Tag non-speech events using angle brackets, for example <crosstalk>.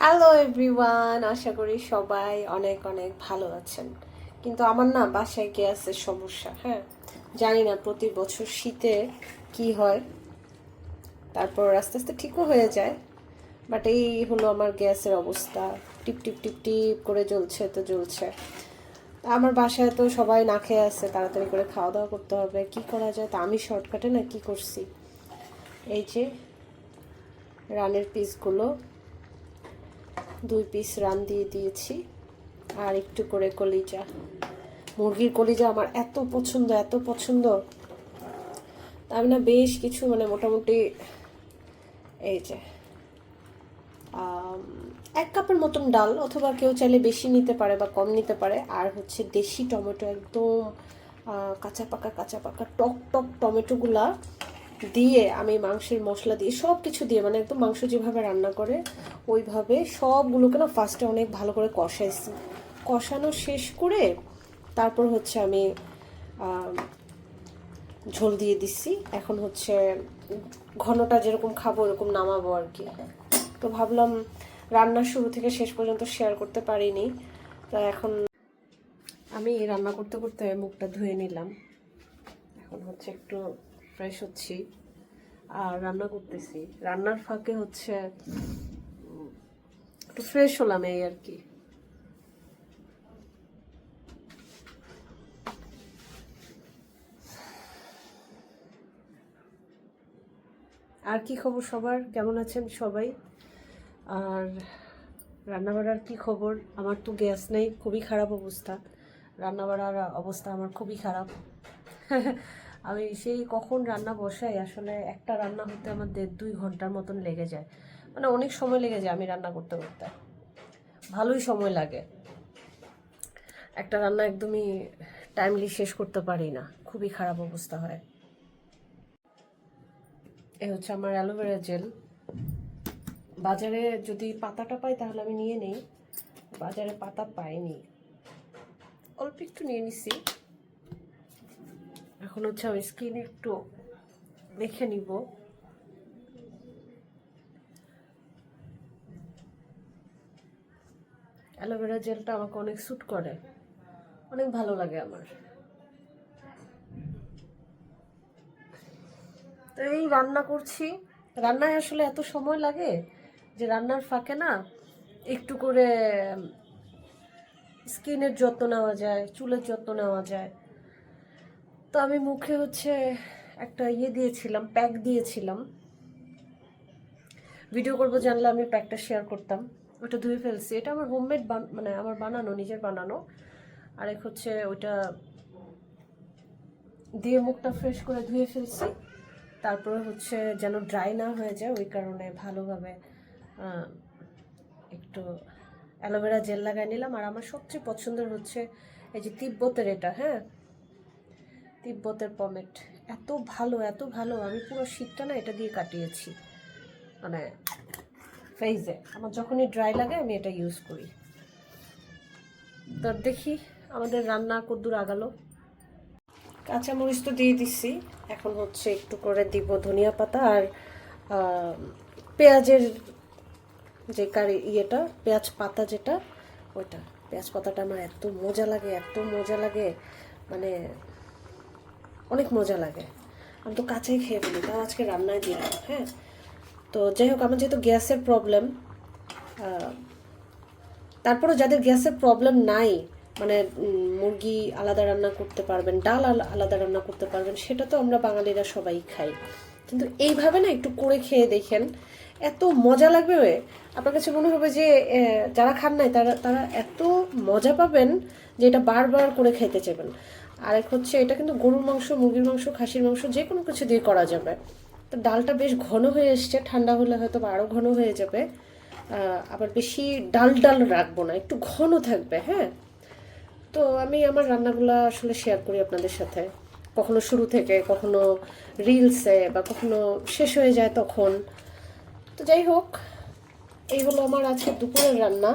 Hello everyone আশা করি সবাই অনেক অনেক ভালো আছেন। কিন্তু আমার না বাসায় গ্যাসের সমস্যা হ্যাঁ? জানি না প্রতি বছর শীতে কি হয়। তারপর আস্তে আস্তে ঠিকও হয়ে যায়। বাট এই হলো আমার গ্যাসের অবস্থা। টিপ টিপ টিপ টিপ করে জ্বলছে, তো জ্বলছে। আমার বাসায় তো সবাই না খেয়ে আছে, তাড়াতাড়ি করে খাওয়া দাওয়া করতে হবে। কি করা যায়? তা আমি শর্টকাটে না কি করছি? এই যে রানের পিসগুলো দুই পিস রান দিয়ে দিয়েছি। আর একটু করে কলিজা। মুরগির কলিজা আমার এত পছন্দ এত পছন্দ। তা আমি না বেশ কিছু মানে মোটামুটি এই যে এক কাপের মতন ডাল, অথবা কেউ চাইলে বেশি নিতে পারে বা কম নিতে পারে। আর হচ্ছে দেশি টমেটো একদম কাঁচা পাকা কাঁচা পাকা, টক টক টমেটোগুলা দিয়ে আমি মাংসের মশলা দিয়ে সব কিছু দিয়ে মানে একদম মাংস যেভাবে রান্না করে, ওইভাবে সবগুলোকে না ফার্স্টে অনেক ভালো করে কষাইছি। কষানো শেষ করে তারপর হচ্ছে আমি ঝোল দিয়ে দিচ্ছি এখন হচ্ছে ঘনটা যেরকম খাব ওরকম নামাবো আর কি। তো ভাবলাম রান্না শুরু থেকে শেষ পর্যন্ত শেয়ার করতে পারিনি। তা এখন আমি রান্না করতে করতে মুখটা ধুয়ে নিলাম। এখন হচ্ছে একটু ফ্রেশ হচ্ছি আর রান্না করতেছি। রান্নার ফাঁকে হচ্ছে একটু ফ্রেশ হলাম এই আর কি। আর কি খবর সবার? কেমন আছেন সবাই? আর রান্নাবাড়ার কি খবর? আমার তো গ্যাস নেই, খুবই খারাপ অবস্থা। রান্নাবাড়ার অবস্থা আমার খুবই খারাপ। <laughs> আমি সেই কখন রান্না বসাই, আসলে একটা রান্না হতে আমার দেড় দুই ঘণ্টার মতন লেগে যায়। মানে অনেক সময় লেগে যায় আমি রান্না করতে করতে। ভালোই সময় লাগে। একটা রান্না একদমই টাইমলি শেষ করতে পারি না। খুবই খারাপ অবস্থা হয়। এ হচ্ছে আমার অ্যালোভেরা জেল বাজারে যদি পাতাটা পাই তাহলে আমি নিয়ে নেই। বাজারে পাতা পাইনি। অল্প একটু নিয়ে নিছি। এখন হচ্ছে আমি স্কিন একটু মেখে নিব। অ্যালোভেরা জেলটা আমাকে অনেক স্যুট করে। অনেক ভালো লাগে আমার। তো এই রান্না করছি। রান্নায় আসলে এত সময় লাগে যে রান্নার ফাঁকে না একটু করে স্কিনের যত্ন নেওয়া যায়, চুলের যত্ন নেওয়া যায়। তো আমি মুখে হচ্ছে একটা ইয়ে দিয়েছিলাম প্যাক দিয়েছিলাম। ভিডিও করব, জানলে আমি প্যাকটা শেয়ার করতাম। ওটা ধুয়ে ফেলছি। এটা আমার হোমমেড মানে আমার বানানো, নিজের বানানো। আরেক হচ্ছে ওইটা দিয়ে মুখটা ফ্রেশ করে ধুয়ে ফেলছি। তারপরে হচ্ছে যেন ড্রাই না হয়ে যায়, ওই কারণে ভালোভাবে একটু অ্যালোভেরা জেল লাগাই নিলাম। আর আমার সবচেয়ে পছন্দের হচ্ছে এই যে তিব্বতের এটা হ্যাঁ? তিব্বতের পমেট এত ভালো এত ভালো। আমি পুরো শীতটা না এটা দিয়ে কাটিয়েছি। মানে ফেইজে আমার যখনই ড্রাই লাগে, আমি এটা ইউজ করি। তো দেখি আমাদের রান্না কদ্দুর আগালো। কাঁচামরিচ তো দিয়ে দিচ্ছি এখন হচ্ছে একটু করে দিব ধনিয়া পাতা আর পেঁয়াজের যে কারি ইয়েটা, পেঁয়াজ পাতা যেটা, ওইটা। পেঁয়াজ পাতাটা আমার এত মজা লাগে, এত মজা লাগে। মানে অনেক মজা লাগে। আমি তো কাছেই খেয়ে ফেলি, তাও আজকে রান্নায় দিলাম হ্যাঁ? তো যাই হোক, আমার যেহেতু গ্যাসের প্রবলেম তারপরে যাদের গ্যাসের প্রবলেম নাই মানে মুরগি আলাদা রান্না করতে পারবেন, ডাল আলাদা রান্না করতে পারবেন, সেটা তো আমরা বাঙালিরা সবাই খাই। কিন্তু এইভাবে না একটু করে খেয়ে দেখেন এত মজা লাগবে আপনার কাছে মনে হবে যে যারা খান নাই, তারা তারা এত মজা পাবেন যে এটা বারবার করে খেতে চাইবেন। আর এক হচ্ছে, এটা কিন্তু গরুর মাংস, মুরগির মাংস, খাসির মাংস, যে কোনো কিছু দিয়ে করা যাবে। তো ডালটা বেশ ঘন হয়ে এসছে, ঠান্ডা হলে হয়তো আরও ঘন হয়ে যাবে। আবার বেশি ডাল ডাল রাখব না, একটু ঘন থাকবে হ্যাঁ? তো আমি আমার রান্নাগুলো আসলে শেয়ার করি আপনাদের সাথে। কখনো শুরু থেকে, কখনো রিলসে বা কখনো শেষ হয়ে যায় তখন। তো যাই হোক এই হলো আমার আজকে দুপুরের রান্না।